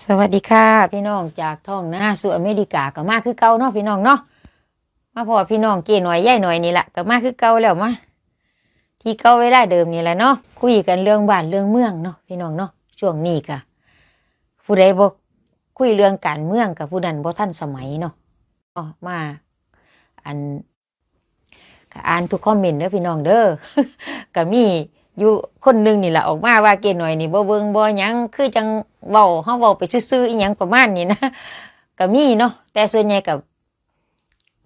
สวัสดีค่ะ พี่น้องจากท้องนาสู่อเมริกาก็มาคือเก่าเนาะพี่น้องเนาะมาพอพี่น้องเก๋หน่อยย่ายหน่อยนี่แหละก็มาคือเก่าแล้วมาที่เก่าไว้ได้เดิมนี่แหละเนาะคุยกันเรื่องบ้านเรื่องเมืองเนาะพี่น้องเนาะช่วงนี้ก็ผู้ใดบ่คุยเรื่องการเมืองกับผู้นั้นบ่ทันสมัยเนาะอ๋อมาอันอ่านทุกคอมเมนต์เด้อพี่น้องเด้อก็มี อยู่คนหนึ่งนี่แหละออกมาว่าเกหน่อยนี่บ่เบิ่งบ่ยังคือจังเว้าเฮาเว้าไปซื่อๆอีหยังประมาณนี้นะก็มีเนาะแต่ส่วนใหญ่ก็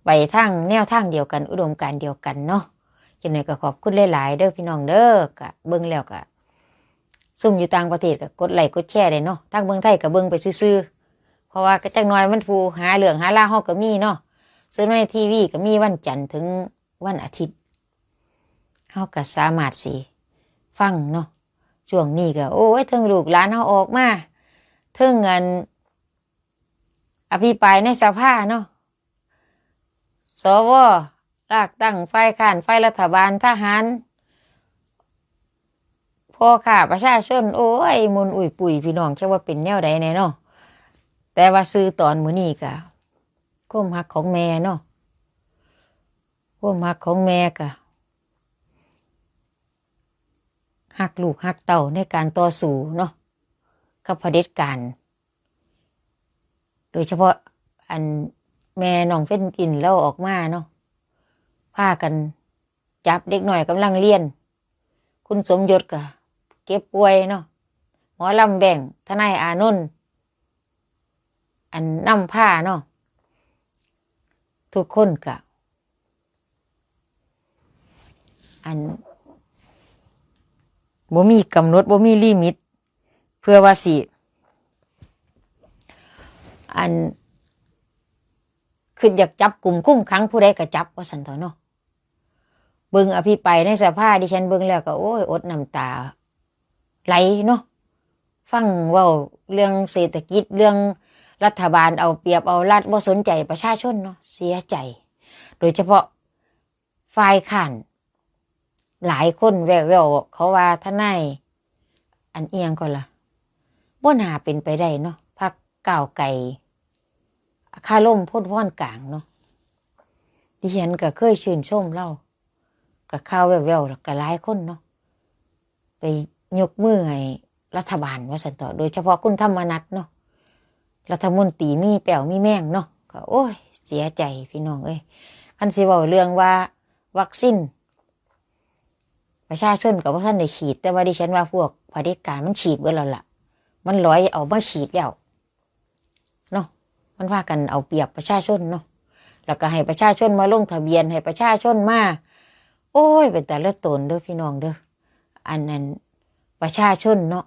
ไปทางแนวทางเดียวกัน อุดมการเดียวกันเนาะจังไดก็ขอบคุณหลายๆเด้อพี่น้องเด้อก็เบิ่งแล้วก็ซุ่มอยู่ต่างประเทศก็กดไลค์กดแชร์ได้เนาะทางเมืองไทยก็เบิ่งไปซื่อๆเพราะว่าก็จักหน่อยมันผู้หาเรื่องหาล่าเฮาก็มีเนาะส่วนในทีวีก็มีวันจันทร์ถึงวันอาทิตย์เฮาก็สามารถสิ ฟังเนาะช่วงนี้ก็โอ้ยเทิงลูกหลานเฮาออกมาเทิงเงินอภิปรายในสภาเนาะสวลากตั้งฝ่ายค้านฝ่ายรัฐบาลทหารพ่อข้าประชาชนโอ้ยมุนอุ่ยปุ๋ยพี่น้องแค่ว่าเป็นแนวใดแน่เนาะแต่ว่าซื้อตอนมือนี้ก็ก้มหักของแม่เนาะก้มหักของแม่ก็ หักลูกหักเต่าในการต่อสู้เนาะกับเผด็จการ โดยเฉพาะอันแม่น้องเฟ้นกินแล้วออกมาเนาะพากันจับเด็กหน่อยกำลังเรียน คุณสมยศก็เก็บป่วยเนาะหมอลำแบ่งทนายอานนท์อันนำผ้าเนาะทุกคนก็อัน บ่มีกำหนดบ่มีลิมิต เพื่อว่าสิ อันคืออยากจับกลุ่มคุ้มขังผู้ใดก็จับว่าสันเถอะเนาะเบิ่งอภิปรายในสภาดิฉันเบิ่งแล้วก็โอ้ยอดน้ำตา ไหลเนาะฟังว่าเรื่องเศรษฐกิจเรื่องรัฐบาลเอาเปรียบเอารัดบ่สนใจประชาชนเนาะเสียใจ โดยเฉพาะฝ่ายขัน หลายคนแววๆเขาว่าทนายอันเอียงก็ล่ะบ่น่าเป็นไปได้เนาะพักก้าวไก่คาล่มพ้นพ่อนกลางเนาะดิฉันก็เคยชื่นชมเล่ากับข่าวแววๆกับหลายคนเนาะไปยกมือให้รัฐบาลว่าสันต่อโดยเฉพาะคุณธรรมนัฐเนาะรัฐมนตรีมีแป๋วมีแม่งเนาะก็โอ้ย เสียใจพี่น้องเอ้ยคันสิเว้าเรื่องว่าวัคซีน ประชาชนกับว่าท่านได้ฉีด แต่ว่าดิฉันว่าพวกผด็จการมันฉีดไว้แล้วล่ะ มันร้อยเอามาฉีดแล้วเนาะมันว่ากันเอาเปรียบประชาชนเนาะแล้วก็ให้ประชาชนมาลงทะเบียนให้ประชาชนมาโอ้ยเป็นแต่ละตนเด้อพี่น้องเด้ออันนั้นประชาชนเนาะ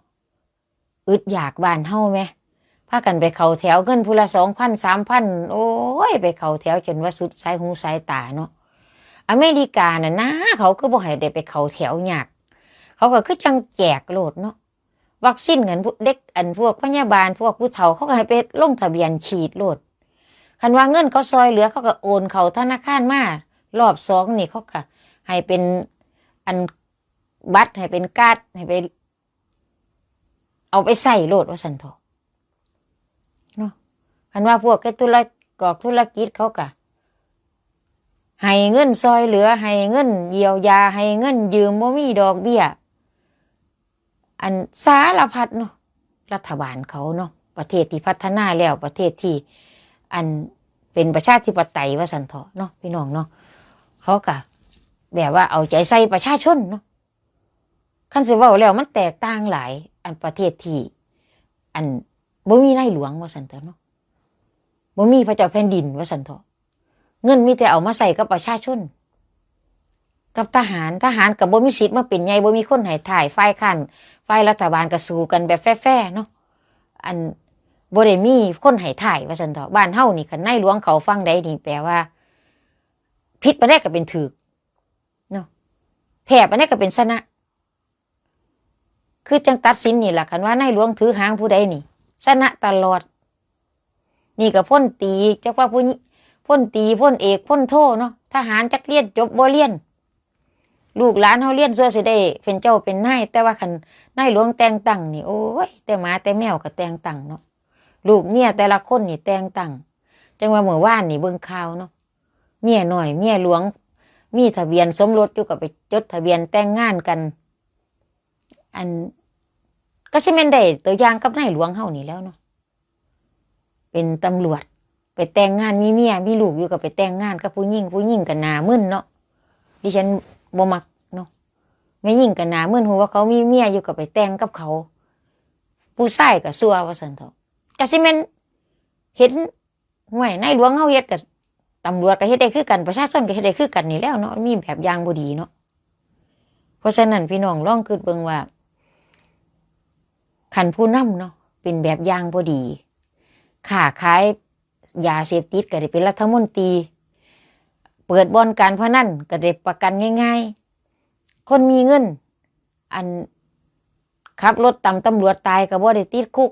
อึดอยากบ้านเฮาไหมพากันไปเขาแถวเงินพูละสองพันสามพันโอ้ย ไปเขาแถวจนว่าสุดสายหูสายตาเนาะ อเมริกาน่ะนะเขาก็บ่ให้ได้ไปเขาแถวยากเขาก็คือจังแจกโลดเนาะวัคซีนเงินเด็กอันพวกพยาบาลพวกผู้เฒ่าเขาก็ให้ไปลงทะเบียนฉีดโลดคันว่าเงินเขาซอยเหลือเขาก็โอนเขาธนาคารมารอบสองนี่เขาก็ให้เป็นอันบัตรให้เป็นการ์ดให้ไป เอาไปใส่โลดว่าสันทอเนาะคันว่าพวกแค่ธุรกอกธุรกิจเขาก็ ให้เงินซอยเหลือ ให้เงินเยียวยา ให้เงินยืมบ่มีดอกเบี้ย อันสารพัดเนาะรัฐบาลเขาเนาะประเทศที่พัฒนาแล้วประเทศที่ อันเป็นประชาธิปไตยว่าสันเถาะเนาะพี่น้องเนาะเขากะแบบว่าเอาใจใส่ประชาชนเนาะคันสิเว้าแล้วมันแตกต่างหลาย อันประเทศที่ อันบ่มีนายหลวงว่าสันเถาะเนาะบ่มีพระเจ้าแผ่นดินว่าสันเถาะ เงินมีแต่เอามาใส่กับประชาชน กับทหารทหารกับบ่มีสิทธิ์มาเป็นไงบ่มีคนให้ถ่ายฝ่ายขันฝ่ายรัฐบาลก็สู้กันแบบแฟ่ๆเนาะอันบ่ได้มีคนให้ถ่ายว่าซั่นเถาะบ้านเฮานี่คันในหลวงเขาฟังได้นี่แปลว่าผิดปานใดก็เป็นถูกเนาะแพ้ปานใดก็เป็นชนะ คือจังตัดสินนี่ล่ะคันว่าในหลวงถือหางผู้ใดนี่ชนะตลอด นี่ก็พ่นตีจักว่าผู้นี้ พ่นตีพ่นเอกพ่นโทเนาะทหารจักเรียนจบบ่เรียน ลูกหลานเฮาเรียนเสื้อสิได้ เป็นเจ้าเป็นนายแต่ว่าคันนายหลวงแต่งตั้งนี่โอ้ยแต่หมาแต่แมวก็แต่งตั้งเนาะลูกเมียแต่ละคนนี่แต่งตั้งจังว่าเมื่อวานนี่เบิ่งข่าวเนาะเมียหน่อย เมียหลวง มีทะเบียนสมรสอยู่กับไปจดทะเบียนแต่งงานกัน อันก็สิแม่นได้ตัวอย่างกับนายหลวงเฮานี่แล้วเนาะเป็นตำรวจ ไปแต่งงานมีเมียมีลูกอยู่กับไปแต่งงานกับผู้หญิงผู้หญิงกันหนามึนเนาะดิฉันบ่มักเนาะไม่ยิ่งกันหนามึนหัวว่าเขามีเมียอยู่กับไปแต่งกับเขา ผู้ชายก็ซัวว่าซั่นเถอะก็สิแม่นเห็นห่วยนายหลวงเฮาเฮ็ดกับตำรวจก็เฮ็ดได้คือกันประชาชนก็เฮ็ดได้คือกันนี่แล้วเนาะมีแบบอย่างบ่ดีเนาะเพราะฉะนั้นพี่น้องลองคิดเบิ่งว่าคันผู้นำเนาะเป็นแบบอย่างบ่ดีค้าขาย ยาเสพติดก็ได้เป็นรัฐมนตรี เปิดบ่อนการพนันก็ได้ประกันง่าย ๆ คนมีเงิน อันขับรถตำตำรวจตายก็บ่ได้ติดคุก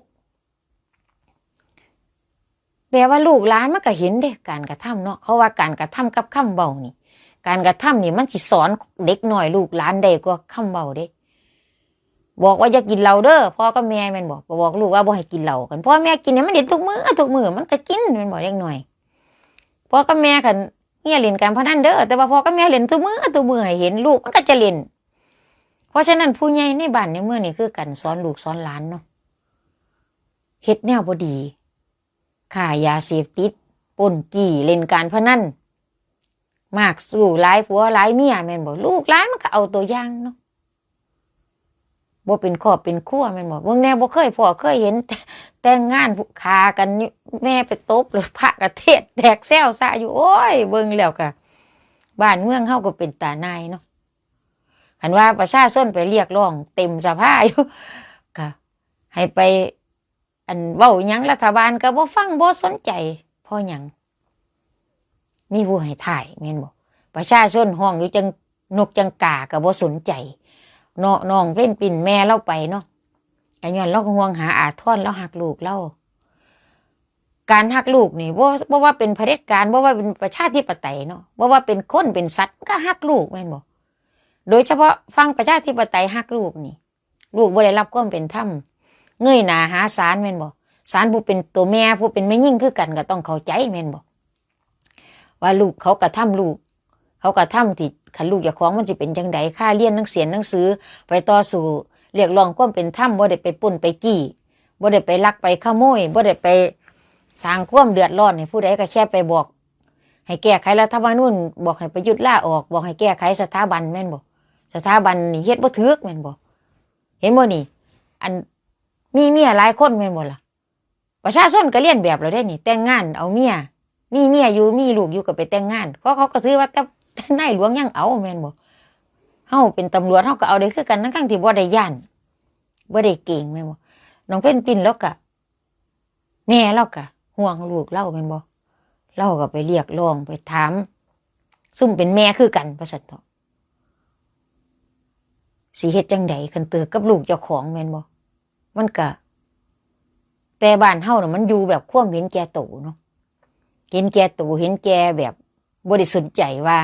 แปลว่าลูกหลานมันก็เห็นเด้การกระทำเนาะเขาว่าการกระทำกับคำเบานี่ การกระทำนี่มันสิสอนเด็กหน่อยลูกหลานได้กว่าคำเบาเด้ บอกว่าอย่ากินเหล้าเด้อพ่อกับแม่แม่นบอกบอกลูกว่าบ่ให้กินเหล้ากันพ่อแม่กินเนี่ยมันเด็ดทุกมือทุกมือมันก็กินแม่นบอกเด็กหน่อยพ่อกับแม่คันเฮียเล่นการพนันเด้อแต่ว่าพ่อกับแม่เล่นทุกมือทุกมือให้เห็นลูกมันก็จะเล่นเพราะฉะนั้นผู้ใหญ่ในบ้านในเมื่อนี่คือกันสอนลูกสอนหลานเนาะเฮ็ดแนวบ่ดีค่ายยาเสพติดปล้นกี้เล่นการพนันมากสู้หลายผัวหลายเมียแม่นบ่ลูกหลานมันก็เอาตัวอย่างเนาะ บ่เป็นครอบเป็นครัวแม่นบ่เบิ่งแน่บ่เคยพ่อเคยเห็น แต่งงานผู้คากันแม่ไปตบหรือพระกระเทศแตกแซวซะอยู่โอ้ยเบิ่งแล้วก็บ้านเมืองเฮาก็เป็นตานายเนาะคันว่าประชาชนไปเรียกร้อง เต็มสภาอยู่ก็ให้ไป อันเว้าหยังรัฐบาลก็บ่ฟังบ่สนใจพราะหยังมีผู้ให้ถ่ายแม่นบ่ประชาชนห้องอยู่จังนกจังกาก็บ่สนใจ เนาะน้องเว้นปิ่นแม่เราไปเนาะก็ย้อนเราก็ห่วงหาอาทรแล้วหักลูกเราการหักลูกนี่บ่บ่ว่าเป็นเผด็จการบ่ว่าเป็นประชาธิปไตยเนาะบ่ว่าเป็นคนเป็นสัตว์ก็หักลูกแม่นบ่โดยเฉพาะฟังประชาธิปไตยฮักลูกนี่ ลูกบ่ได้รับความเป็นธรรมเงยหน้าหาศาลแม่นบ่ศาลผู้เป็นตัวแม่ผู้เป็นแม่ยิ่งคือกันก็ต้องเข้าใจแม่นบ่ว่าลูกเขากระทำลูก เขากระทำที่ คันลูกอย่าของมันสิเป็นจังไดค่าเรียนหนังเสียนหนังสือ ไปต่อสู้เรียกร้องความเป็นธรรมบ่ได้ไปปุ่นไปกี้บ่ได้ไปลักไปขโมยบ่ได้ไปสร้างความเดือดร้อนให้ผู้ใดก็แค่ไปบอก ให้แก้ไขรัฐธรรมนูญบอกให้ประยุทธ์ลาออก บอกให้แก้ไขสถาบันแม่นบ่สถาบันนี่เฮ็ดบ่ถึกแม่นบ่เห็นบ่นี่ อันมีเมียหลายคนแม่นบ่ล่ะประชาชนก็เลียนแบบเราได้นี่ แต่งงานเอาเมียมีเมียอยู่มีลูกอยู่ก็ไปแต่งงานเพราะเขาก็ซื้อว่าแต่ แต่นายหลวงยังเอาแม่นบ่เฮาเป็นตำรวจเฮาก็เอาได้คือกันทั้งๆที่บ่ได้ย่านบ่ได้เก่งแม่นบ่น้องเพิ่นปิ่นแล้วก็แม่เราก็ห่วงลูกเราแม่นบ่เราก็ไปเรียกร้องไปถาม ซุ่มเป็นแม่คือกันว่าซั่นเถาะสิเฮ็ดจังใดคันเตือกับลูกเจ้าของแม่นบ่มันก็แต่บ้านเฮาน่ะมันอยู่แบบความเห็นแก่ตัวเนาะเห็นแก่ตัวเห็นแก่แบบบ่ได้สนใจว่า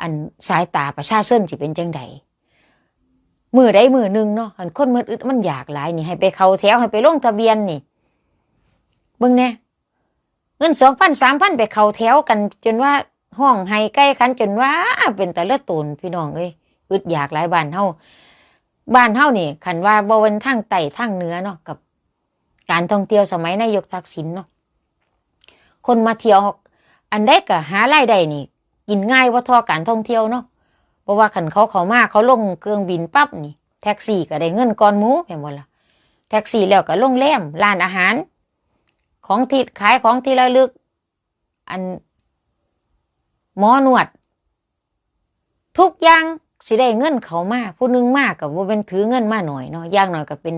อันสายตาประชาชนสิเป็นจังใดมือใดมือหนึ่งเนาะอันคนมันอึดมันอยากหลายนี่ให้ไปเข้าแถวให้ไปลงทะเบียนนี่เบิ่งแน่เงิน2,000 3,000ไปเข้าแถวกัน จนว่าห้องให้ใกล้คันจนว่า เป็นแตะเลือดตูนพี่น้องเอ้ยอึดอยากหลายบ้านเฮาบ้านเฮานี่คันว่าบ่เว้นทางใต้ทางเหนือเนาะกับ การท่องเที่ยวสมัยนายกทักษิณเนาะคนมาเที่ยวอันใดก็หารายได้นี่ กินง่ายว่าทอการท่องเที่ยวเนาะเพราะว่าคันเขาเขามาเขาลงเครื่องบินปั๊บนี่ แท็กซี่ก็ได้เงินก่อนหมูแม่นบ่ล่ะแท็กซี่แล้วก็โรงแรมร้านอาหาร ของที่ขายของที่ระลึก อันหมอนวด ทุกอย่างสิได้เงินเขามาผู้นึงมากกับว่าเป็นถือเงินมาหน่อยเนาะอย่างหน่อยก็เป็น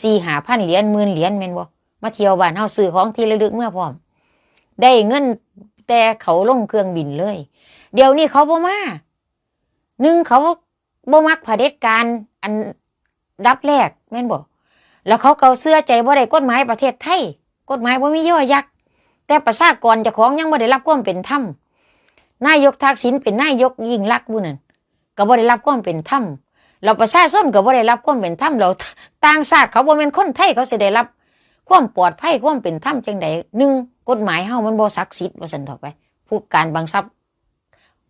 สี่หาพันเหรียญหมื่นเหรียญแม่นบ่มาเที่ยวบ้านเฮาซื้อของที่ระลึกเมื่อพร้อม ได้เงินแต่เขาลงเครื่องบินเลย เดี๋ยวนี้เขาบ่มาหนึ่งเขาบ่มักเผด็จการอันดับแรกแม่นบ่แล้วเขาเก็เสื้อใจบ่ได้กฎหมายประเทศไทยกฎหมายบ่มีย่อยักษ์แต่ประชากรจ้าของยังบ่ได้รับความเป็นธรรมนายกทักษิณเป็นนายกยิ่งลักบุนั่นก็บ่ได้รับความเป็นธรรมเราประชาชนก็บ่ได้รับความเป็นธรรมเราต่างชาติเขาบ่แม่นคนไทยเขาสิได้รับ ความปลอดภัยความเป็นธรรมจังใดหนึ่งกฎหมายเฮามันบ่ศักดิ์สิทธิ์ว่าซั่นต่อไป ผู้การบังคับ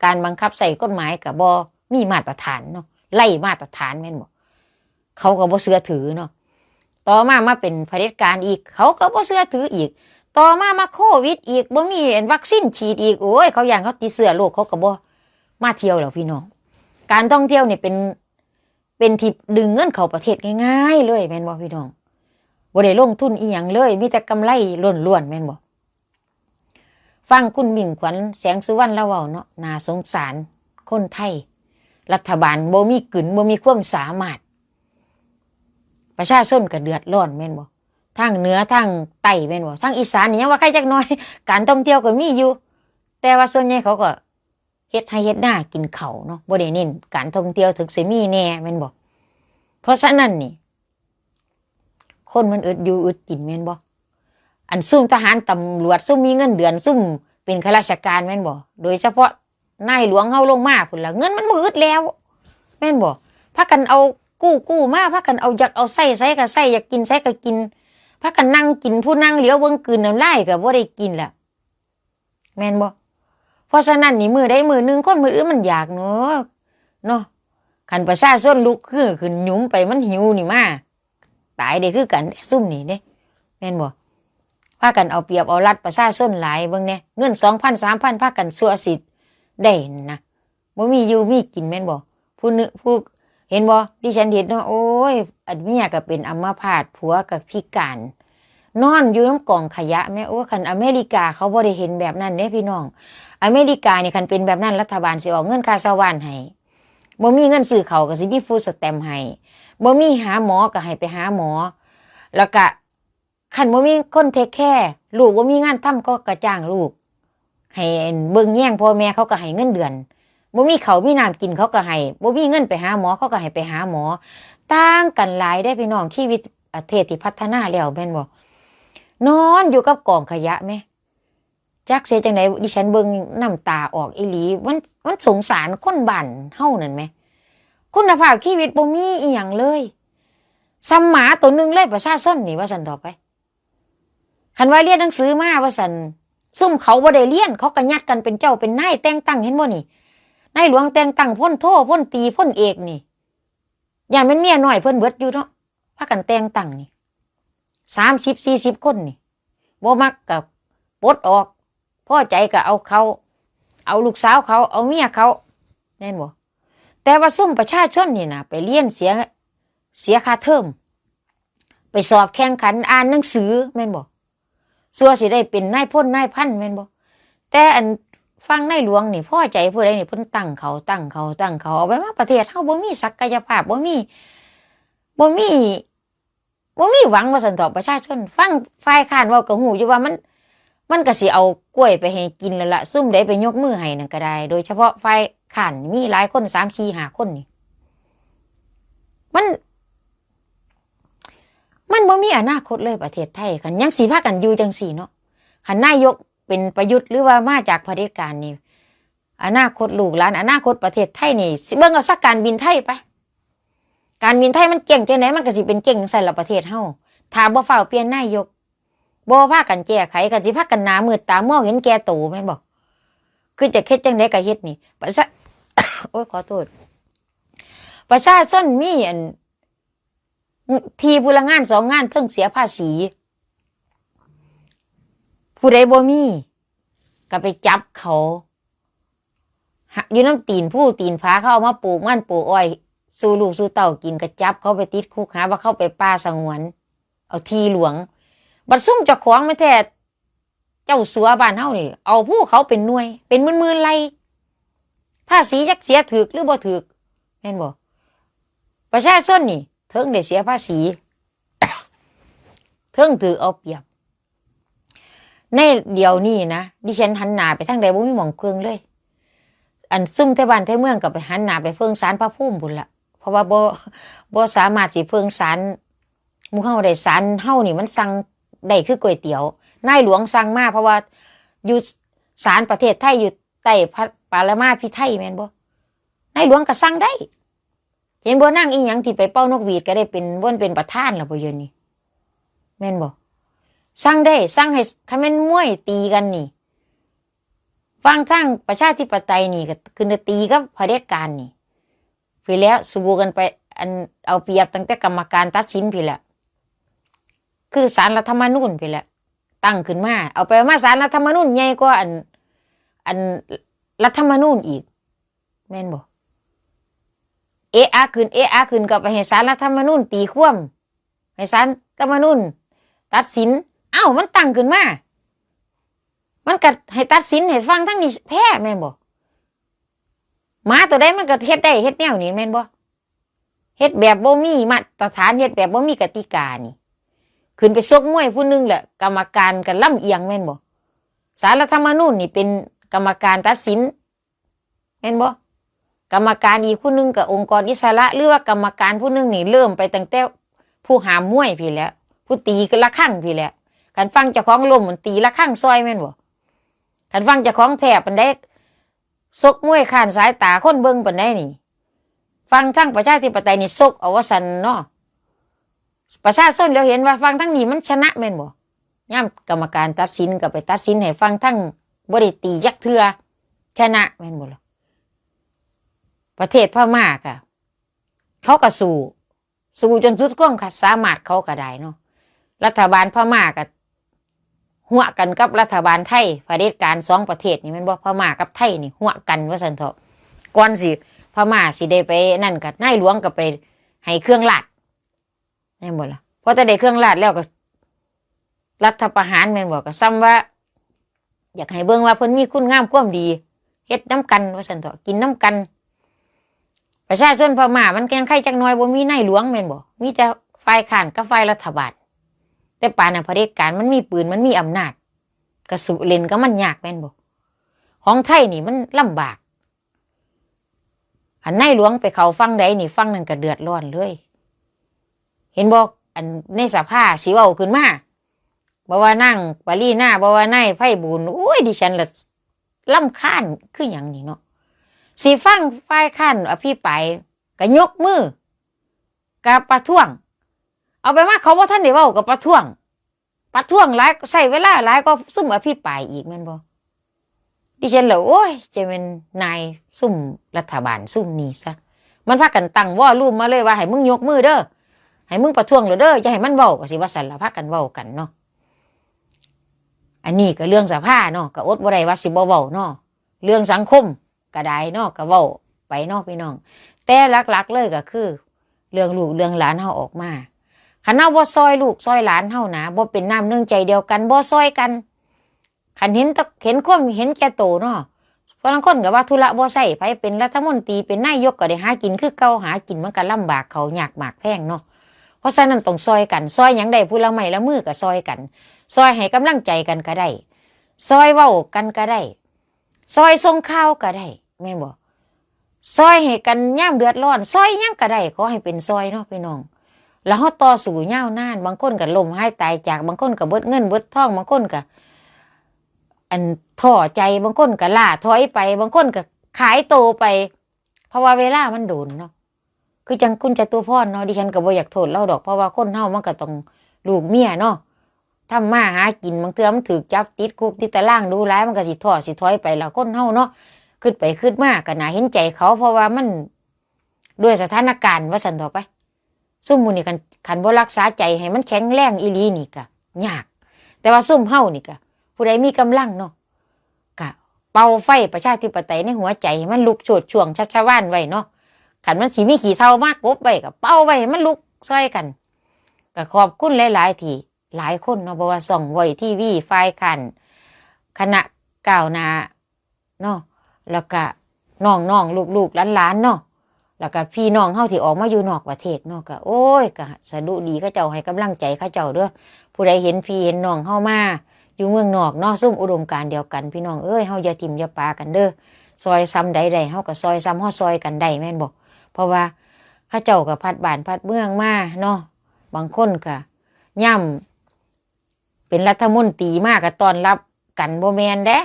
การบังคับใส่กฎหมายก็บ่มีมาตรฐานเนาะไล่มาตรฐานแม่นบ่เขาก็บ่เชื่อถือเนาะต่อมามาเป็นเผด็จการอีก เขาก็บ่เชื่อถืออีก ต่อมามาโควิดอีกบ่มีวัคซีนฉีดอีกโอ้ยเขาอย่านเขาติดเชื้อโรคเขาก็บ่มาเที่ยวแล้วพี่น้อง การท่องเที่ยวเนี่ยเป็นเป็นที่ดึงเงินเข้าประเทศง่ายๆเลยแม่นบ่พี่น้องบ่ได้ลงทุนอีหยังเลย มีแต่กำไรล้วนๆแม่นบ่ ฟังคุณมิ่งขวัญแสงสุวรรณล้วเว้าเนาะน่าสงสาร คนไทย รัฐบาลบ่มีกึนบ่มีความสามารถ ประชาชนก็เดือดร้อนแม่นบ่ทางเหนือทางใต้แม่นบ่ทางอีสานนี่ยังว่าใครจักน้อย การท่องเที่ยวก็มีอยู่ แต่ว่าส่วนใหญ่เขาก็เฮ็ดให้เฮ็ดหน้ากินเขาเนาะบ่ได้เน้นการท่องเที่ยวถึกสิมีแน่แม่นบ่เพราะฉะนั้นนี่ คนมันอึดอยู่อึดกินแม่นบ่ อันซุ่มทหารตำรวจซุ่มมีเงินเดือนซุ่มเป็นข้าราชการแม่นบ่โดยเฉพาะนายหลวงเฮาลงมาพุ่นละเงินมันบ่อึดแล้ว แม่นบ่พากันเอากู้กู้มาพากันเอาอยากเอาใส่ใส่ก็ใส่อยากกินใส่ก็กินพากันนั่งกินผู้นั่งเหลียวเบิ่งกลืนน้ำลายก็บ่ได้กินแล้วแม่นบ่เพราะฉะนั้นนี่มือได้มือหนึ่งคนมืออื่นมันอยากเนาะเนาะขันประชาชนลุกคือขึ้นหยุมไปมันหิวนี่มาตายได้คือกันซุ่มนี่เด้แม่นบ่ พากันเอาเปรียบเอารัดประชาชนหลายเบิ่งเนี่ยเงินสองพันสามพันพากันสัวสิทธิ์ได้นะบ่มีอยู่มีกินแม่นบ่ผู้นึผู้เห็นบ่ดิฉันเห็นเนาะโอ้ยอันเมียก็เป็นอัมพาตผัวก็พิการนอนอยู่น้ำกองขยะแม่โอ้คันอเมริกาเขาบ่ได้เห็นแบบนั้นเด้พี่น้อง อเมริกาเนี่ยคันเป็นแบบนั้นรัฐบาลสิออกเงินค่าสวานให้บ่มีเงินซื้อเขาก็สิมีฟูสแตมให้บ่มีหาหมอก็ให้ไปหาหมอ แล้วก็ คันบ่ามีคนเทคแคร์ลูกบ่ามีงานทำก็กระจ้างลูก ให้เบิ่งแย่งพ่อแม่เขาก็ให้เงินเดือนบ่มีเขามีน้ำกินเขาก็ให้บ่มีเงินไปหาหมอเขาก็ให้ไปหาหมอต่างกันหลายได้พี่น้องชีวิตประเทศที่พัฒนาแล้วแม่นบ่นอนอยู่กับกองขยะแม่จักเสียจังไดดิฉันเบิ่งน้ำตาออกอีหลีมันมันสงสารคนบ้านเฮานั่นไหมคุณภาพชีวิตบ่มีอีหยังเลยซ้ำหมาตัวหนึงเลยประชาชนนี่ว่าซั่นต่อไป คันว่าเรียนหนังสือมาว่าซั่นซุ่มเขาบ่ได้เรียนเขาก็ยัดกันเป็นเจ้าเป็นนายแต่งตั้งเห็นบ่นี่นายหลวงแต่งตั้งพ้นโทพ้นตีพ้นเอกนี่อย่างเป็นเมียหน้อยเพิ่นเบิดอยู่เนาะพากันแต่งตั้งนี่30 40คนนี่บ่มักกับปดออกพ่อใจก็เอาเขา เอาลูกสาวเขา เอาเมียเขาแน่นบ่แต่ว่าซุ่มประชาชนนี่นะไปเรียนเสียเสียค่าเทอมไปสอบแข่งขันอ่านหนังสือแม่นบ่ สัวสิได้เป็นนายพลนนายพันแม่นบ่แต่อันฟังนายหลวงนี่พ่อใจผู้ใดนี่เพิ่นตั้งเขาตั้งเขาตั้งเขาเอาไว้ว่าประเทศเฮาบ่มีศักยภาพบ่มีบ่มีบ่มีหวังว่าซั่นเถาะประชาชน ฟังฝ่ายค้านเว้าก็ฮู้อยู่ว่ามัน มันก็สิเอากล้วยไปให้กินแล้วละซุ่มได้ไปยกมือให้นั่นก็ได้ โดยเฉพาะฝ่ายขันมีหลายคนสามชีหาคนนี่มัน มันบ่มีอนาคตเลยประเทศไทยคันยังสีพากันอยู่จังสี่เนาะคันนายกเป็นประยุทธ์หรือว่ามาจากเผด็จการนี่อนาคตลูกหลานอนาคตประเทศไทยนี่สิเบิ่งเอาสักการบินไทยไป การบินไทยมันเก่งจังไหนมันก็สิเป็นเก่งใส่ละประเทศเฮาถ้าบ่ฟ้าเปลี่ยนนายกบ่พากันแก้ไขกันสิพากันหนามืดตามัวเห็นแก่โตแม่นบ่คือจะเฮ็ดจังไดก็เฮ็ดนี่ประชาโอ้ยขอโทษประชาชนมีอัน ทีผู้ละงานสองงานเพิ่งเสียภาษี ผู้ใดบ่มี ก็ไปจับเขาหะอยู่น้ำตีนผู้ตีนผาเขาเอามาปลูกมันปลูกอ้อย สู่ลูกสู่เต่ากินก็จับเขาไปติดคุกหาว่าเข้าไปป่าสงวน เอาทีหลวง บัดซุ่มจ้าของไม่แท้เจ้าสัวบ้านเฮานี่ เอาผู้เขาเป็นหน่วย เป็นหมื่นๆไล่ภาษีจักเสียถึกหรือบ่ถึกแม่นบ่ประชาชนนี่ เทิงได้เสียภาษี เทิงถือเอาเปรียบ ในเดียวนี้นะดิฉันหันหน้าไปทางใดบ่มีหม่องเครื่องเลย อันซุ่มแท่บ้านแท่เมืองก็ไปหันหน้าไปเฟิงศาลพระภูมิพุ่นละเพราะว่าบ่บ่สามารถสิเฟิงศาลหมู่เฮาได้ศาลเฮานี่มันสั่งได้คือก๋วยเตี๋ยวนายหลวงสั่งมาเพราะว่าอยู่ศาลประเทศไทยอยู่ใต้พระปาลมาพิไทยแม่นบ่นายหลวงก็สั่งได้ เห็นบ่นั่งอีหยังที่ไปเป้านกหวีดก็ได้เป็นว่นเป็นประธานแล้วบ่เยนี้แม่นบ่สั่งได้สั่งให้คันแม่นมวยตีกันนี่ฟังทั้งประชาธิปไตยนี่ก็คือจะตีกับเผด็จการนี่พี่แล้วสู้กันไปอันเอาเปรียบตั้งแต่กรรมการตัดสินพี่แหละคือสารรัฐธรรมนูญพี่แหละตั้งขึ้นมา เอาไปมาสารรัฐธรรมนูญใหญ่กว่าอันอันรัฐธรรมนูญอีก แม่นบ่ เอะอะขึ้นเอะอะขึ้นก็ไปให้สารรัฐธรรมนูญตีคว่ำให้สารรัฐธรรมนูญตัดสิน เอ้ามันตั้งขึ้นมามันก็ให้ตัดสินให้ฟังทั้งนี้แพ้แม่นบ่หมาตัวใดมันก็เฮ็ดได้เฮ็ดแนวนี้แม่นบ่เฮ็ดแบบบ่มีมาตรฐานเฮ็ดแบบบ่มีกติกานี่ขึ้นไปซกมวยผู้หนึงแหละกรรมการกันล่ำเอียงแม่นบ่สารรัฐธรรมนูญนี่เป็นกรรมการตัดสินแม่นบ่ กรรมการอีกผู้หนึงกับองค์กรอิสระหรือว่ากรรมการผู้หนึงนี่เริ่มไปตั้งแต่ผู้หามมวยพี่แล้ว ผู้ตีก็ละข้างพี่แหละกันฟังเจ้าของลมมันตีละข้างซอยแม่นบ่กันฟังเจ้าของแผลปันได้ซกมวยขานสายตาคนเบิ่งปันได้นี่ ฟังทั้งประชาธิปไตยนี่ซกเอาวสันเนาะประชาชนเราเห็นว่าฟังทั้งนี้มันชนะแม่นบ่ย่ามกรรมการตัดสินก็ไปตัดสินให้ฟังทั้งบริตียักเทือชนะแม่นบ่ล่ะ ประเทศพม่าก็เขาก็สู้สู้จนสุดก้มความสามารถเขาก็ได้เนาะรัฐบาลพม่าก็หัวกันกับรัฐบาลไทยเด็จการสองประเทศนี่มันบ่พม่ากับไทยนี่หัวกันว่าซั่นเถอะก่อนสิพม่าสิได้ไปนั่นกับนายหลวงก็ไปให้เครื่องราชแม่นบ่ล่ะเพราะแต่ได้เครื่องราดแล้วก็ รัฐประหารแม่นบ่ก็ซ้ำว่า อยากให้เบิ่งว่าเพิ่นมีคุณงามความดีเฮ็ดน้ำกันว่าซั่นเถอะกินน้ำกัน ประชาชนพม่ามันแกงไข่จักน่อยบ่มีนายหลวงแม่นบ่มีแต่ฝ่ายค้านกับฝ่ายรัฐบาลแต่ป่านน่ะเผด็จการมันมีปืนมันมีอำนาจกระสุเล่นก็มันยากแม่นบ่ของไทยนี่มันลำบากอันนายหลวงไปเขาฟังใดนี่ฟังนั่นก็เดือดร้อนเลย เห็นบอกอันในสภาสิเว้าขึ้นมาบอกว่านั่งปารีหน้าบอกว่านายไพ่บุญโอ้ยดิฉันละล่ำค้านคืออย่างนี้เนาะ สีฟังฝ่ายค้นอภิปรายก็ยกมือกับประท้วง เอาไปว่าเขาว่าท่านได้เว้ากับประท้วง ประท้วงหลายใส่เวลาหลายก็ซุ่มอภิปรายอีกแมันบ่ดิฉันเลยโอ้ยจะเป็นนายซุ่มรัฐบาลซุ่มนี้ซะมันพากันตั้งว่ารูมมาเลยว่าให้มึงยกมือเด้อให้มึงประท้วงเลยเด้ออย่าให้มันเว้าก็สิว่าสันละพักกันเว้ากันเนาะอันนี้ก็เรื่องสภาเนาะก็อดบ่ได้ว่าสิบ่เว้าเนาะเรื่องสังคม ก็ได้นาะก็เว้าไปนาะพี่น้อง แต่หลักๆเลยก็คือ เรื่องลูกเรื่องหลานเฮาออกมาคันเฮาบ่ซอยลูกซอยหลานเฮานะบ่เป็นน้ำหนึ่องใจเดียวกันบ่ซอยกันคันเห็นตะเห็นความเห็นแก่โตเนาะพราะบางคนก็ว่าธุระบ่ใส่ไผเป็นรัฐมนตรีเป็นนายกก็ได้หากินคือเก่าหากินมันก็ลำบากเขายากมากแพงเนาะเพราะฉะนั้นต้องซอยกัน ซอยหยังได้ผู้ละไม้ละมือก็ซอยกัน ซอยให้กำลังใจกันก็ได้ ซอยเว้ากันก็ได้ ซอยส่งข่าวก็ได้ แม่นบ่ซอยให้กันย่ามเดือดร้อน ซอยหยังก็ได้ขอให้เป็นซอยเนาะพี่น้อง แล้วเฮาต่อสู้ยาวนาน บางคนก็ล้มหายตายจากบางคนก็เบิดเงินเบิดทองบางคนก็อันท้อใจบางคนก็ล่าถอยไป บางคนก็ขายโตไป เพราะว่าเวลามันโดนเนาะคือจังคุณจตุพรเนาะดิฉันก็บ่อยากโทษเล่าดอกเพราะว่าคนเฮามันก็ต้องลูกเมียเนาะทำมาหากินบางเทื่อมันถูกจับติดคุกติดตารางดูร้ายมันก็สิท้อสิถอยไปแล้วคนเฮาเนาะ ขึ้นไปขึ้นมากก็น่าเห็นใจเขาเพราะว่ามันด้วยสถานการณ์ว่าซั่นต่อไปซุ่มมูนี่กันคันบ่รักษาใจให้มันแข็งแรงอีลีนี่ก็ยาก แต่ว่าซุ่มเฮานี่ก็ผู้ใดมีกำลังเนาะก็เป่าไฟประชาธิปไตยในหัวใจให้มันลุกโชดช่วงชัชวานไว้เนาะขันมันสีมีขี่เท่ามากกบไปกับเป้าไปให้มันลุกซอยกันก็ขอบคุณหลาย ๆ ที่หลายคนเนาะเพราะว่าส่องไว้ทีวีไฟขันคณะก้าวนาเนาะ แล้วก็น้องน้องลูกลูกหลานหลานเนาะแล้วก็พี่น้องเฮาที่ออกมาอยู่นอกประเทศเนาะก็โอ้ยก็สะดุดีเขาเจ้าให้กำลังใจเขาเจ้าเด้อผู้ใดเห็นพี่เห็นน้องเฮามาอยู่เมืองนอกเนาะซุ่มอุดมการเดียวกันพี่น้องเอ้ยเฮาอย่าทิมอย่าปากันเด้อซอยซ้ำใดใดเฮาก็ซอยซ้ำเฮาซอยกันได้แม่นบ่เพราะว่าข้าเจ้ากับพัดบ้านพัดเมืองมาเนาะบางคนก็ย่ำเป็นรัฐมนตรีมากก็ตอนรับกันโบแมนเด้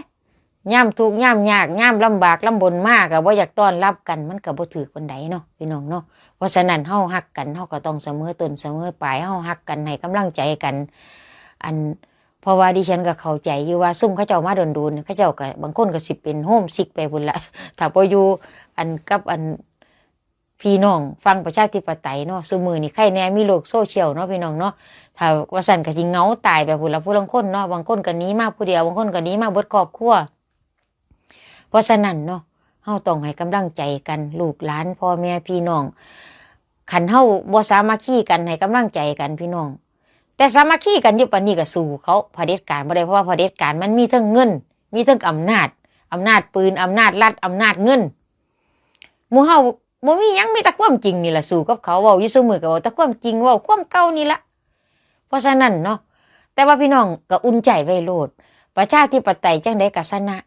ย่ำทุกย่ำยากย่ำลำบากลำบนมากก็บ่าอยากต้อนรับกันมันก็บ่ถือคนใดเนาะพี่น้องเนาะเพราะฉะนั้นเฮาฮักกันเฮาก็ต้องเสมอต้นเสมอปลายเฮาฮักกันให้กำลังใจกัน อันราะว่าดิฉันก็เข้าใจอยู่ว่าซุ่มเขาเจ้ามาโดนๆเขาเจ้าก็บางคนก็สิเป็นโฮมซิกไปพุ่นละถ้าบ่อยู่อันกับอันพี่น้องฟังประชาธิปไตยเนาะซุมือนี่ใครแน่มีโลกโซเชียลเนาะพี่น้องเนาะถ้าว่าสั่นก็สิเหงาตายไปพุ่นละผู้ลางคนเนาะบางคนก็หนีมาผู้เดียวบางคนก็หนีมาเบิดครอบครัว ราะฉะนั้นเนาะเฮาต้องให้กำลังใจกันลูกหลานพ่อแม่พี่น้องคันเฮาบ่สามัคคีกันให้กำลังใจกันพี่น้อง แต่สามัคคีกันอยู่ปานนี้ก็สู้เขาเผด็จการบ่ได้เพราะว่าเผด็จการมันมีทั้งเงิน มีทั้งอำนาจอำนาจปืนอำนาจรัฐอำนาจเงินหมู่เฮาบ่มียังมีแต่ความจริงนี่ล่ะสู้กับเขาเว้าอยู่ซุมื้อก็เว้าแต่ความจริงเว้าความเก่านี่ล่ะเพราะฉะนั้นเนาะแต่ว่าพี่น้องก็อุ่นใจไว้โลดประชาธิปไตยจังได๋ก็ชนะ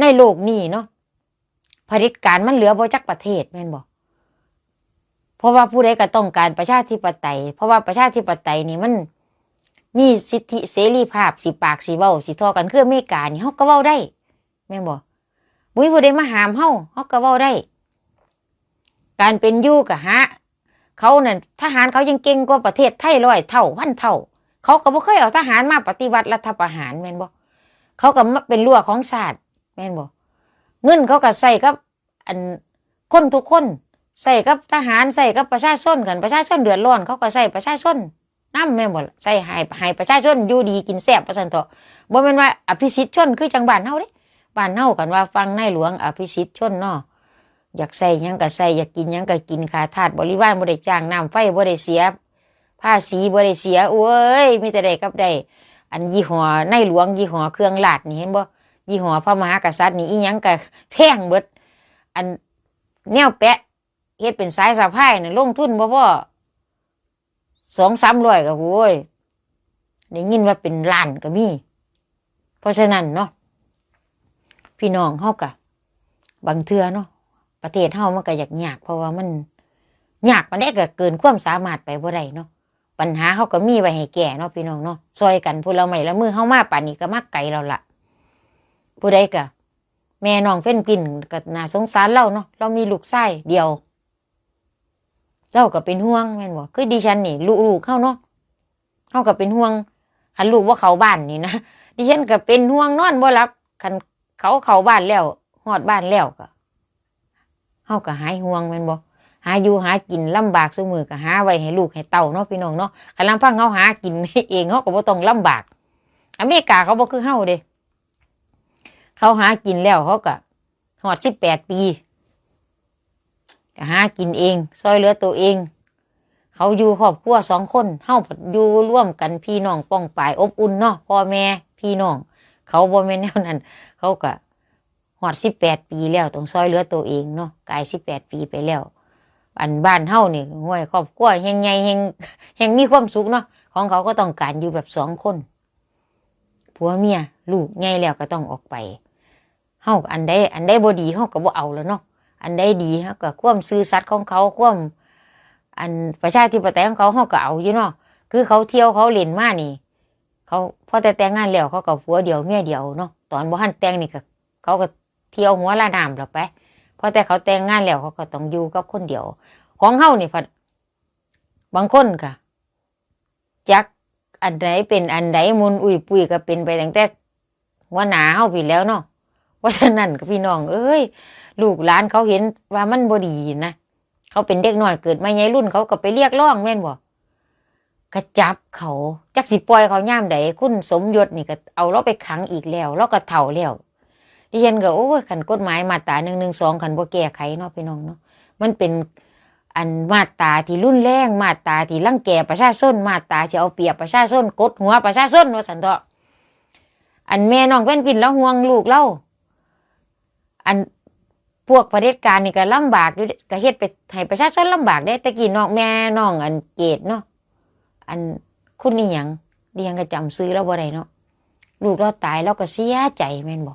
ในโลกนี้เนาะผด็จการมันเหลือบ่จักประเทศแม่นบ่เพราะว่าผู้ใดก็ต้องการประชาธิปไตย เพราะว่าประชาธิปไตยนี่มันมีสิทธิเสรีภาพสิปากสิเว้าสิทอกันคืออเมริกานี่เฮาก็เว้าได้ แม่นบ่บ่มีผู้ใดมาหามเฮาเฮาก็เว้าได้ การเป็นอยู่ก็หาเขานั่นทหารเขายังเก่งกว่าประเทศไทยร้อยเท่าพันเท่า เขาก็บ่เคยเอาทหารมาปฏิวัติรัฐประหารแม่นบ่เขาก็มาเป็นรั้วของชาติ แม่นบ่เงินเขาก็ใส่กับอันคนทุกคนใส่กับทหารใส่กับประชาชนกันประชาชนเดือดร้อนเขาก็ใส่ประชาชนน้ำแม่นบ่ล่ะใส่ให้ให้ประชาชนอยู่ดีกินแซ่บว่าซั่นเถาะบ่แม่นว่าอภิสิทธิ์ชนคือจังบ้านเฮาเด้บ้านเฮากันว่าฟังในหลวงอภิสิทธิ์ชนเนาะอยากใส่ยังก็ใส่อยากกินยังก็กินค่าทาสบริวารบ่ได้จ้างน้ำไฟบ่ได้เสียภาษีบ่ได้เสียโอ้ยมีแต่ได้กับได้อันยี่ห้อในหลวงยี่ห้อเครื่องลาดนี่เห็นบ่ ยี่ห้อพระมหากษัตริย์นี่อีหยังก็แพงเบิด อันแนวแปะเฮ็ดเป็นสายสะพายนี่ลงทุนบ่พอสองสามร้อยก็โว้ยได้ยินว่าเป็นล้านก็มี เพราะฉะนั้นเนาะพี่น้องเฮากะบางเทือเนาะประเทศเฮามันก็อยากยากเพราะว่ามันยากมันได้ก็เกินความสามารถไปบ่ได้เนาะปัญหาเฮาก็มีไว้ให้แก้เนาะพี่น้องเนาะซอยกันผู้ละไม้ละมือเฮามาป่านนี้ก็มาไกลเราละ ผู้ใดก็แม่น้องเฟ้นปิ่นก็น่าสงสารเราเนาะเรามีลูกชายเดียวเราก็เป็นห่วงแม่นบ่คือดิฉันนี่ ลูกๆเข้าเนาะเฮาก็เป็นห่วงคันลูกว่าเขาบ้านนี่นะดิฉันก็เป็นห่วงนอนบ่หลับคันเขาเขาบ้านแล้วฮอดบ้านแล้วก็เฮาก็หายห่วงแม่นบ่หาอยู่หากินลำบากซุมือก็หาไว้ให้ลูกให้เต้าเนาะพี่น้องเนาะคันลำพังเฮาหากินเองเฮาก็บ่ต้องลำบาก อเมริกาเขาบ่คือเฮาเด้ เขาหากินแล้วเขาก็ฮอด18ปีก็หากินเองซอยเหลือตัวเอง เขาอยู่ครอบครัวสองคนเฮาอยู่ร่วมกันพี่น้องป้องปายอบอุ่นเนาะพ่อแม่พี่น้อง เขาบ่แม่นแนวนั้น เขาก็หอดสิบแปดปีแล้วต้องซอยเหลือตัวเองเนาะกายสิบแปดปีไปแล้ว อันบ้านเฮานี่ห้วยครอบครัวแห่งใหญ่แห่งแห่งมีความสุขเนาะของเขาก็ต้องการอยู่แบบสองคนผัวเมียลูกใหญ่แล้วก็ต้องออกไป เฮาอันใดอันใดบ่ดีเฮาก็บ่เอาแล้วเนาะอันใดดีฮะก็ความซื่อสัตย์ของเขาความอันประชาธิปไตยของเขาเขาก็เอาอยู่เนาะคือเขาเที่ยวเขาเล่นมานี่ เขาพอแต่แต่งงานแล้วเขาก็ผัวเดียวเมียเดียวเนาะตอนบ่ทันแต่งนี่ก็เขาก็เที่ยวหัวละน้ำแล้วไปพอแต่เขาแต่งงานแล้วเขาก็ต้องอยู่กับคนเดียว ของเฮานี่พัดบางคนก็จักอันไหนเป็นอันไหนมุนอุ้ยปุยก็เป็นไปตั้งแต่หัวหนาเฮาพี่แล้วเนาะ ราะฉะนั้นก็พี่น้อง เอ้ย ลูกหลานเขาเห็นว่ามันบดีนะเขาเป็นเด็กน้อยเกิดมาใหญ่รุ่นเขาก็ไปเรียกร้องแม่นบ่กระจับเขาจักสิปล่อยเขาย่ามใดคุณสมยศนี่ก็เอาเราไปขังอีกแล้วเราก็เถ่าแล้วดิฉันก็โอ้ยขันกฎหมายมาตราหนึ่งหนึ่งสองขันบ่แก้ไขเนาะพี่น้องเนาะมันเป็นอันมาตาที่รุ่นแรงมาตาที่รังแกประชาชนมาตาที่เอาเปรียบประชาชนกดหัวประชาชนว่าสันเถาะอันแม่น้องเป็นปินแล้วห่วงลูกเล่า อันพวกประเทศการนี่ก็ลำบากอยู่ก็เฮ็ดไปให้ประชาชนลำบากได้แต่กี้น้องแม่น้องอันเกตเนาะอันคุณนี่หยังเดียงก็จำซื้อแล้วบ่ได้เนาะลูกเราตายเราก็เสียใจแม่นบ่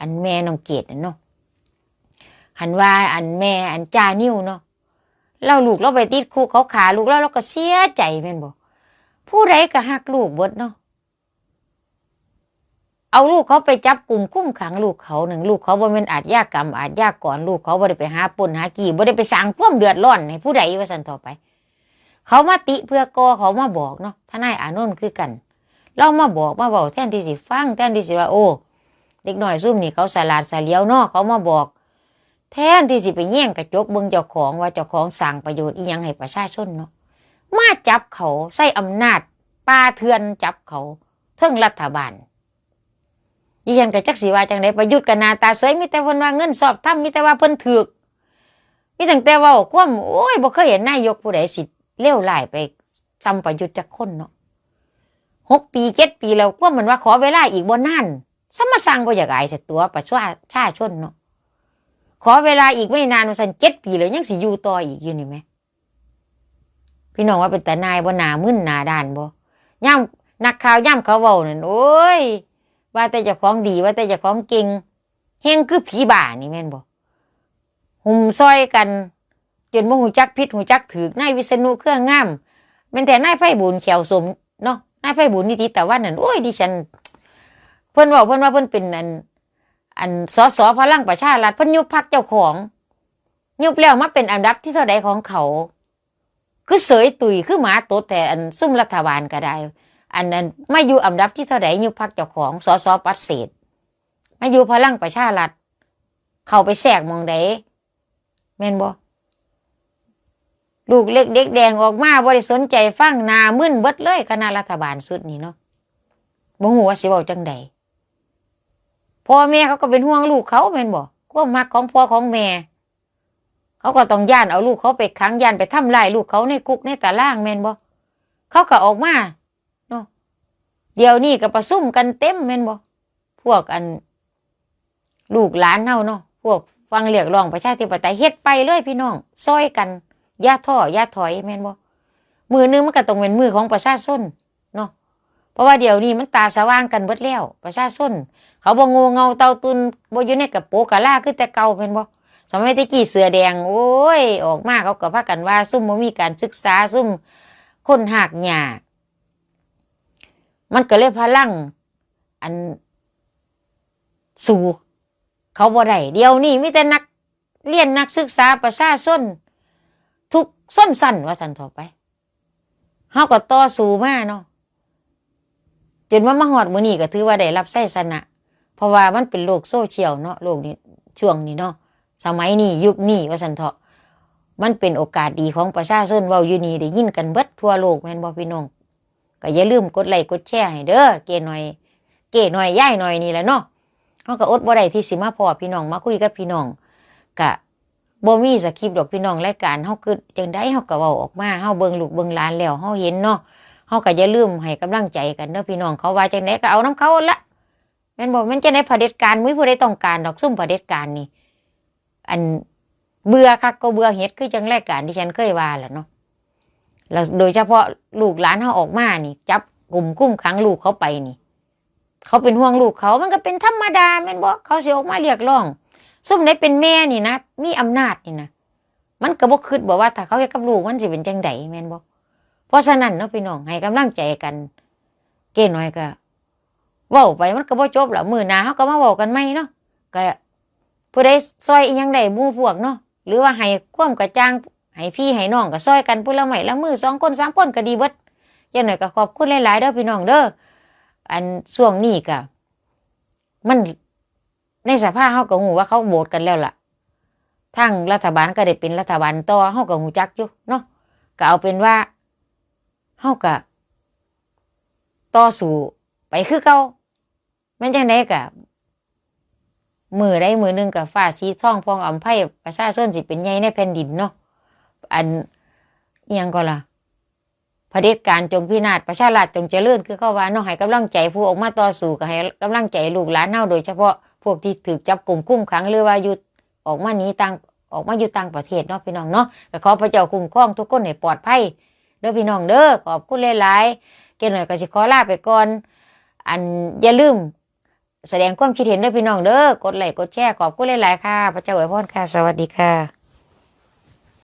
อันแม่น้องเกตเนาะคันว่าอันแม่อันจานิ้วเนาะเราลูกเราไปติดคุกเขาขาลูกเราเราก็เสียใจแม่นบ่ผู้ใดก็ฮักลูกเบิดเนาะ เอาลูกเขาไปจับกลุ่มคุ้มขังลูกเขาหนึ่งลูกเขาบ่เป็นอาชญากกรรมอาชญากรลูกเขาบ่ได้ไปหาปนหากี่บ่ได้ไปสร้างความเดือดร้อนให้ผู้ใดว่าซั่นต่อไป เขามาติเพื่อกอเขามาบอกเนาะทนายอานนท์คือกัน เรามาบอกมาบอกแทนที่สิฟังแทนที่สิว่าโอ้เด็กหน้อยซุ่มนี่เขาสลาดสาเลียวเนาะเขามาบอก แทนที่สิไปแย่งกระจกเบิ่งเจ้าของว่าเจ้าของสั่งประโยชน์อียังให้ประชาชนเนาะมาจับเขาใส่อำนาจปาเทือนจับเขาเทิงรัฐบาล ดิฉันก็จักสิว่าจังไดประยุทธ์กับนาตาเสยมีแต่เพิ่นว่าเงินสอบทำมีแต่ว่าเพิ่นถูกมีตั้งแต่ว่าความโอ้ยบ่เคยเห็นนายกผู้ใดสิเลวร้ายไปซ้ำประยุทธ์จักคนเนาะหกปีเจ็ดปีแล้วความมันว่าขอเวลาอีกบ่นานสมสร้างบ่อยากอายเสตัวประชาชาชนเนาะขอเวลาอีกไม่นานว่าสันเจ็ดปีเลยยังสิอยู่ต่ออีกอยู่นี่ไหมพี่น้องว่าเป็นแต่นายบ่หนามึนหนาด้านบ่ย่ำนักข่าวย่ำเขาเว้านั่นโอ้ย ว่าแต่จะของดีว่าแต่จะของเก่งเฮงคือผีบ่านี่แม่นบ่หุ่มซอยกัน จนบ่หูจักพิษหูจักถือนายวิษณุเครื่องงามแม่นแต่นายไพบุญเขียวสมเนาะนายไพบุญนิติตะวันนั่นโอ้ยดิฉัน เพิ่นบอกเพิ่นว่าเพิ่นเป็นอัน อันสอสอพลังประชารัฐเพิ่นยุบพักเจ้าของ ยุบแล้วมาเป็นอันดับที่เท่าใดของเขา คือเสยตุยคือหมาตดแต่อันซุ่มรัฐบาลก็ได้ อันนั้นไม่อยู่อันดับที่เท่าใดยุบพักเจ้าของสอสอปัดเศษไมาอยู่พลังประชารัฐเข้าไปแทรกมองใดแม่นบ่ลูกเล็กเด็กแดงออกมาบ่ได้สนใจฟังนามึนเบิดเลยคณะรัฐบาลสุดนี้เนาะบ่ฮู้ว่าสิเว้าจังใดพ่อแม่เขาก็เป็นห่วงลูกเขาเป็นบ่ความมักของพ่อของแม่เขาก็ต้องย่านเอาลูกเขาไปขังย่านไปทำลายลูกเขาในคุกในตารางแม่นบ่เขาก็ออกมา เดี๋ยวนี้ก็ประซุ่มกันเต็มแม่นบ่พวกอัน ลูกหลานเฮาเนาะพวกฟังเรียกร้องประชาธิปไตยเฮ็ดไปเลยพี่น้องซอยกันอย่าท้ออย่าถอยแม่นบ่มือนึงมันก็ต้องเป็นมือของประชาชนเนาะเพราะว่าเดี๋ยวนี้มันตาสว่างกันเบิดแล้วประชาชนเขาบ่งูเงาเตาตุนบ่อยู่ในกระโปกะลาคือแต่เก่าเป็นบ่สมัยตะกี้เสือแดง โอ้ย ออกมาเขาก็พากันว่า ซุ่มบ่มีการศึกษาซุ่มคนหากหญ้า มันก็เลยพลัง อันสู่เขาบ่ได้เดี๋ยวนี้มีแต่นักเรียนนักศึกษาประชาชนทุกส้นสั่นว่าสันต่อไปเฮาก็ต่อสู้มาเนาะจนว่ามาหอดมือนี้ก็ถือว่าได้รับไส้สนะ เพราะว่ามันเป็นโลกโซเชียลเนาะโลกนี้ช่วงนี้เนาะสมัยนี้ยุคนี้ว่าสันเถาะมันเป็นโอกาสดีของประชาชนเว้าอยู่นี่ได้ยินกันเบิดทั่วโลกแม่นบ่พี่น้อง ก็อย่าลืมกดไลค์กดแชร์ให้เด้อเก๋หน่อย เก๋หน่อยย่ายหน่อยนี่แหละเนาะเฮาก็อดบ่ได้ที่สิมาพอพี่น้องมาคุยกับพี่น้องกะบ่มีสคริปต์ดอกพี่น้องรายการเฮาคือจังได๋เฮาก็เว้าออกมาเฮาเบิ่งลูกเบิ่งหลานแล้วเฮาเห็นเนาะเฮาก็อย่าลืมให้กำลังใจกันเด้อพี่น้องเขาว่าจังไดก็เอาน้ำเขาละแม่นบอกมันจะได้เผด็จการมุ้ยผู้ใดต้องการดอกซุ่มเผด็จการนี่ อันเบื่อคักก็เบื่อเฮ็ดคือจังรายการที่ฉันเคยว่าแหละเนาะ แล้วโดยเฉพาะลูกหลานเฮาออกมานี่จับกลุ่มกุ้มขังลูกเขาไปนี่ เขาเป็นห่วงลูกเขามันก็เป็นธรรมดาแม่นบ่เขาเสิออกมาเรียกร้องซุ่มไหนเป็นแม่นี่นะมีอำนาจนี่นะมันก็บ่คิดบ่ว่าถ้าเขาเฮ็ดกับลูกมันสิเป็นจังไดแม่นบ่เพราะฉะนั้นเนาะพี่น้องให้กำลังใจกัน เก้น้อยก็เว้าไปมันก็บ่จบหรอกมือหน้าเฮาก็มาเว้ากันใหม่เนาะก็ผู้ใดซอยอีหยังได้หมู่พวกเนาะหรือว่าให้ความกระจ่าง ให้พี่ให้น้องก็ซอยกันผู้ละไม้ละมือสองคนสามคนก็ดีเบิดย่างน้อยก็ขอบคุณหลายๆเด้อพี่น้องเด้ออันช่วงนี้ก็มันในสภาพเฮาก็ฮู้ว่าเขาโหวตกันแล้วล่ะทางรัฐบาลก็ได้เป็นรัฐบาลต่อเฮาก็ฮู้จักอยู่เนาะก็เอาเป็นว่าเฮาก็ต่อสู้ไปคือเก่าม่นจังไดก็มือใดมือหนึงก็ฟ้าสีทองพองอ่ำไผประชาชนสิเป็นใหญ่ในแผ่นดินเนาะ อันอียังก็ล่ะเผด็จการจงพินาศประชาราชจงเจริญคือเขาว่าเนาะให้กำลังใจผู้ออกมาต่อสู้ก็ให้กำลังใจลูกหลานเฮาโดยเฉพาะพวกที่ถูกจับกลุ่มคุ้มขังหรือว่าอยู่ออกมาหนีต่างออกมาอยู่ต่างประเทศเนาะพี่น้องเนาะก็ขอพระเจ้าคุ้มครองทุกคนให้ปลอดภัยเด้อพี่น้องเด้อขอบคุณหลายๆเกณฑ์หน่อยก็สิขอลาไปก่อน อันอย่าลืม แสดงความคิดเห็นเด้อพี่น้องเด้อกดไลค์กดแชร์ขอบคุณหลายๆค่ะ พระเจ้าอวยพรค่ะ สวัสดีค่ะ